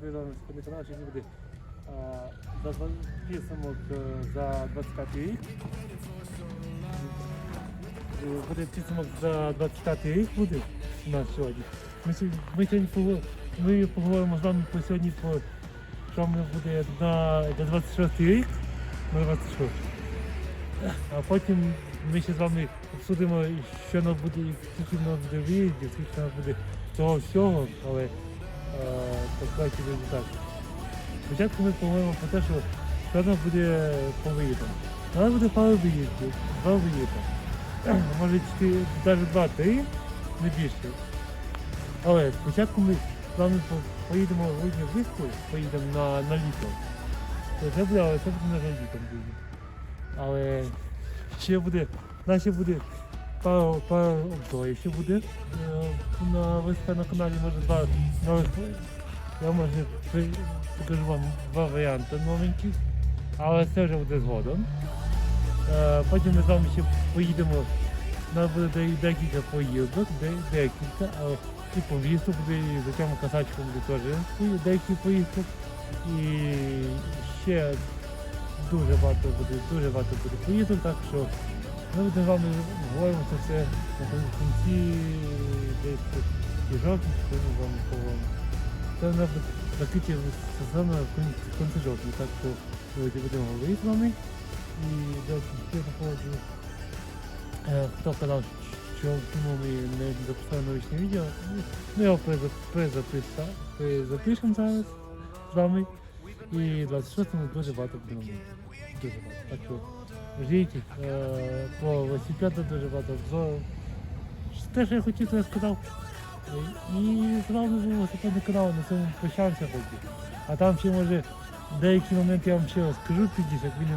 Буде а, за підсумок е, за 25 рік. Е, Буде підсумок за 25 рік буде у нас сьогодні. Ми сьогодні, ми поговоримо з вами по сьогодні про що ми буде на, на 26 рік. На 26. А потім ми ще з вами обсудимо, що нам буде, скільки в нас буде виїздів, скільки в нас буде того всього, але е, так так. Спочатку ми поговоримо про те, що нас буде по виїздам. У нас буде пару виїздів, два виїзди. Може навіть два-три, не більше. Але спочатку ми з вами поїдемо в грудні влітку, поїдемо на, на літо. Це буде, але це буде на літом буде. Але ще буде, ще буде пару, пару обзорів ще буде е, на ВСП на каналі, може два нових. Я може покажу вам два варіанти новеньких, але це вже буде згодом. Е, Потім ми з вами ще поїдемо. У нас буде декілька поїздок, декілька, але і по місту буде, і за цьому касачком буде теж деякі поїздки. І ще дуже багато буде, дуже багато буде поїздок, так що ми з вами говоримо це все на кінці десь і жовтня, що ми вами поговоримо. Це у нас закриті сезон на кінці жовтня, так що давайте будемо говорити з вами. І до ще по е, хто казав, що чому ми не записали новичне відео, ну, ми його перезапишемо зараз з вами. І 26-му дуже багато будемо. Дуже багато. Так що ждіть, е, по велосипеду дуже багато. Те, що я хотів, то я сказав. І зразу був велосипедний канал, на цьому прощався поки. А там ще може деякі моменти я вам ще розкажу пізніше, як він